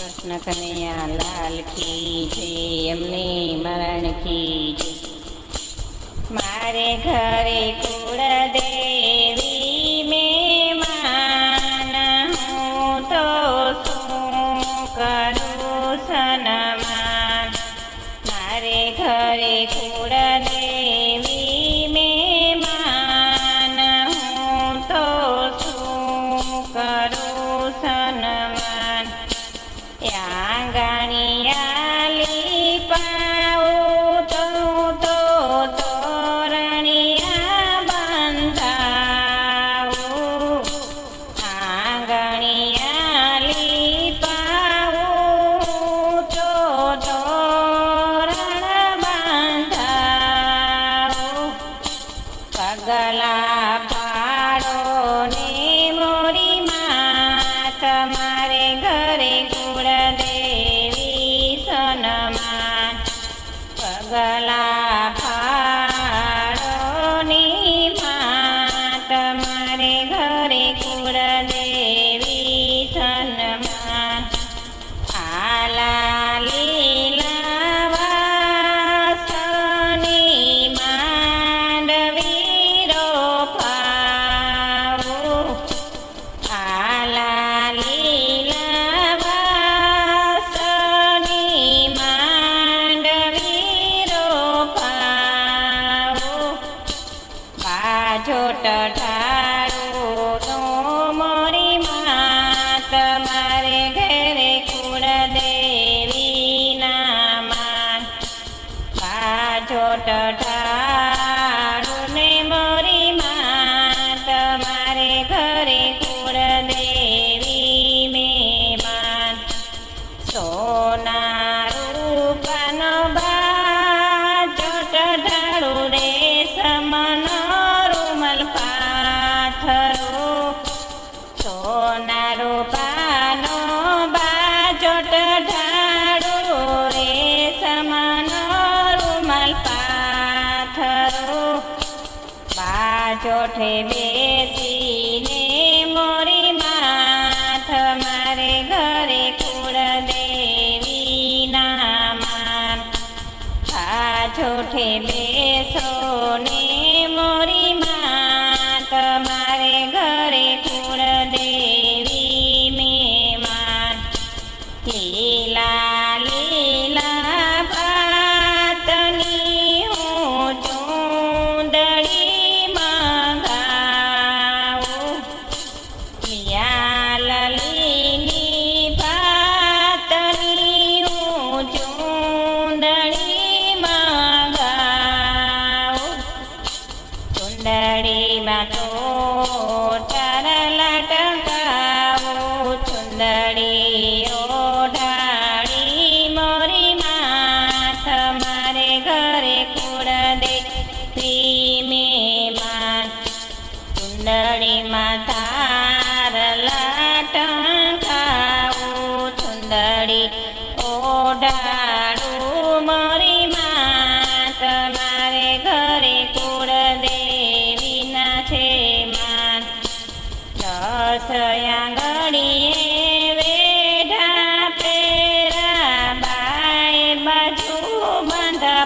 કૃષ્ણ કનૈયા લાલ કી છે એમને મરણ કી છે મારે ઘરે કુળ દે Ah. છોટ ઠા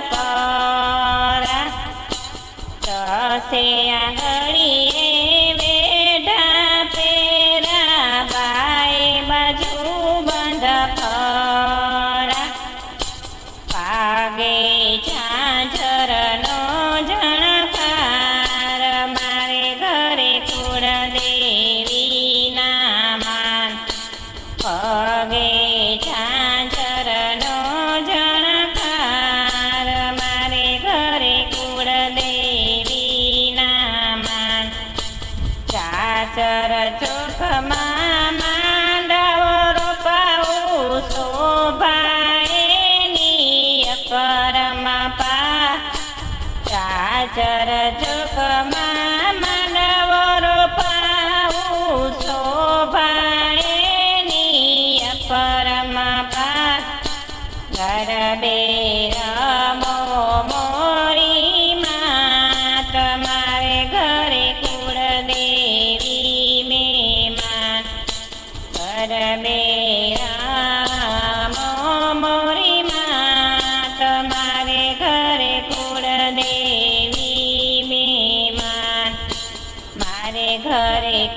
પર. દસે હળી ચર ચોખમાં માંડાવો રોપાવું શોભાએની પરમા પા ચાચર ચોખમાં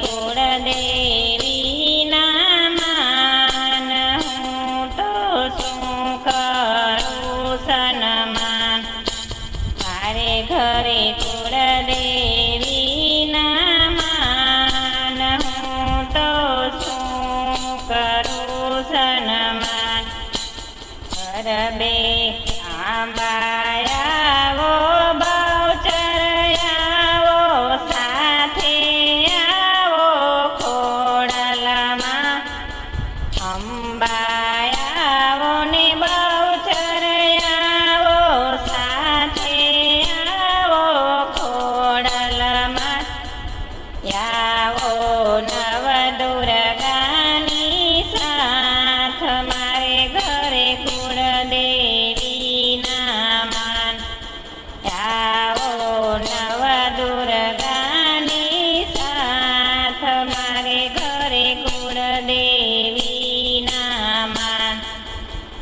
છોડ દેવી ના માન હું તો શું કરું સનમાન મારે ઘરે છોડ દેવી ના માન હું તો શું કરું સનમાન ઘર બે આંબા come back.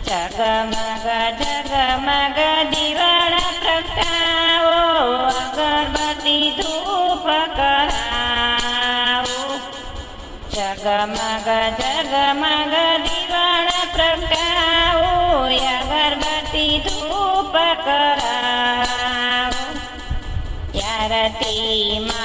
જગમગ જગમગ દિવાળા પ્રગટાવો અગરબત્તી ધૂપ કરાવો જગમગ જગમગ દિવાળા પ્રગટાવો અગરબત્તી ધૂપ કરાવો ત્યારથી મા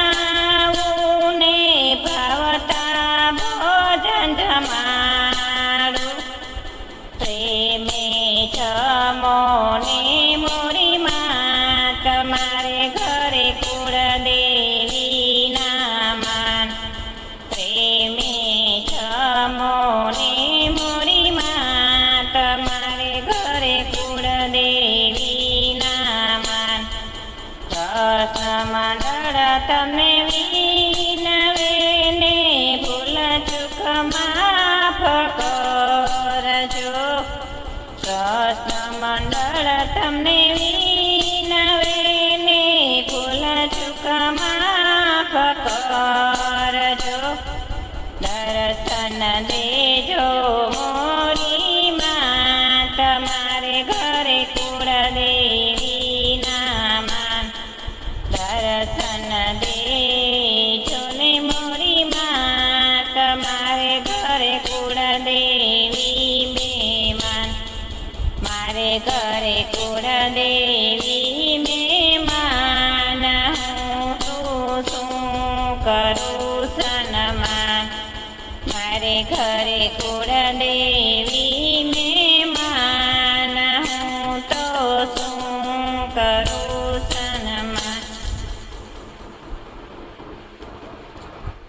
તમે વિનવે ને ભૂલ ચૂક માફ કરજો. કૃષ્ણ મંડળ તમને કરું સન્માન મારે ઘરે કુળ દેવી